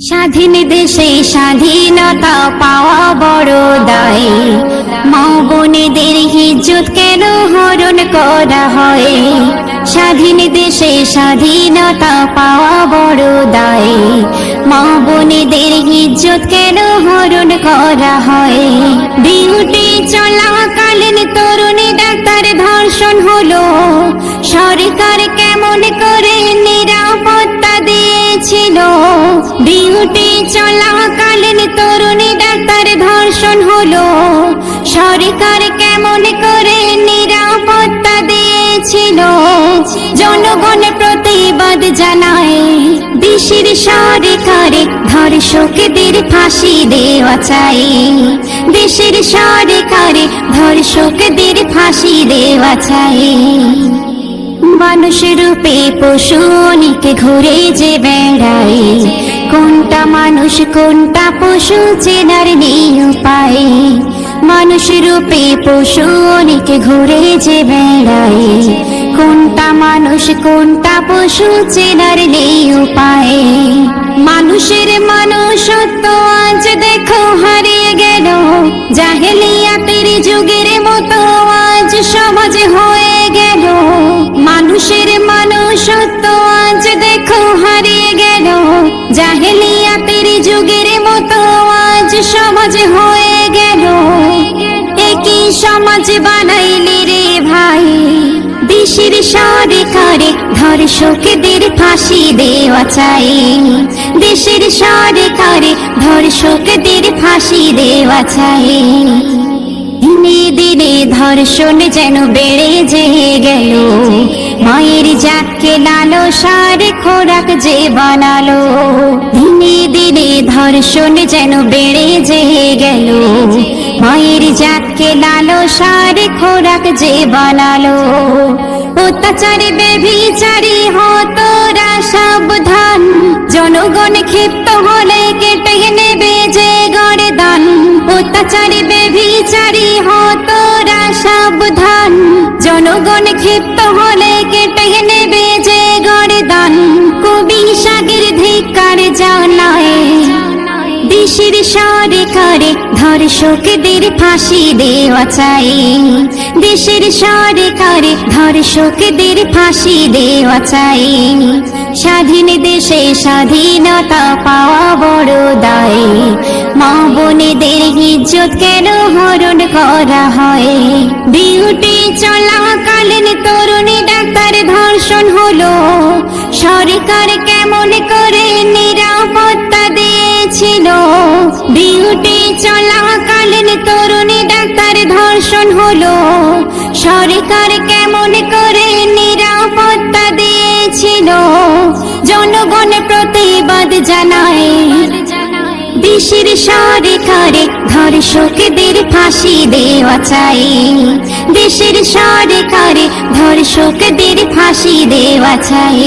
স্বাধীন দেশে স্বাধীনতা পাওয়া বড় দায়। মা বোনেদের হিজ্জত কেন হরণ করা হয়? স্বাধীন দেশে স্বাধীনতা পাওয়া বড় দায়। মা বোনেদের হিজ্জত কেন হরণ করা হয়? ডিউটি চলাকালীন তরুণী ডাক্তার ধর্ষণ হলো। সরকার কেমন করে নিরাপত্তা দিয়েছিল? ডিউটি চলাকালীন তরুণী ডাক্তার ধর্ষণ হলো। সরকার কেমন করে নিরাপত্তা দিয়েছিল? জনগণ প্রতিবাদ জানায় দেশের সরকারে ধর্ষকদের ফাঁসি দেওয়া চাই দেশের সরকারে ধর্ষকদের ফাঁসি দেওয়া চাই মানুষ রূপে পশু অনেকে ঘুরে যে বেড়ায়। কোনটা মানুষ, কোনটা পশু, চেনার নেই উপায়। মানুষ রূপে পশু, অনেকে ঘুরে যে বেড়ায়। কোনটা মানুষ, কোনটা পশু, চেনার নেই উপায়। মানুষের মানুষত্ব আজ দেখো হারিয়ে গেল। জাহেলিয়াতের যুগের মতো আজ সমাজ হয়ে গেল। মানুষের মানুষত্ব আজ দেখো সমাজ হয়ে গেল। একই সমাজ বানাইলি রে ভাই। দেশের সরকারে ধর্ষকদের ফাঁসি দেওয়া চাই। দেশের সরকারে ধর্ষকদের ফাঁসি দেওয়া চাই। দিনে দিনে ধর্ষণ যেন বেড়ে যে গেল। মায়ের জাতকে লালো সার, খোরাক যে বানালো। দিনে দিনে ধর্ষণ যেন বেড়ে যে গেল। মায়ের জাতকে লালো সার, খোরাক যে বানালো। অত্যাচারে বেভিচারি হতরা সাবধান জনগণ ক্ষিপ্ত হলে কেটে নেবে যে গড়ে দান অত্যাচারে সাবধান। জনগণ ক্ষিপ্ত হলে কেটে নেবে যে গড়ে দান কবি সাগের ধিকার জানায়। দেশের সরকারে ধর্ষকদের ফাঁসি দেওয়া চাই। দেশের সরকারে ধর্ষকদের ফাঁসি দেওয়া চাই। স্বাধীন দেশে স্বাধীনতা পাওয়া বড় দায়। মা বোনেদের ইজ্জত কেন হরণ করা হয়? ডিউটি চলাকালীন তরুণী ডাক্তার ধর্ষণ হলো। সরকার কেমন করে নিরাপত্তা দিয়েছিল? ডিউটি চলাকালীন তরুণী ডাক্তার ধর্ষণ হলো। সরকার কেমন করে জানায়। দেশের সরকারে ধর্ষকদের ফাঁসি দেওয়া চাই। দেশের সরকারে ধর্ষকদের ফাঁসি দেওয়া চাই।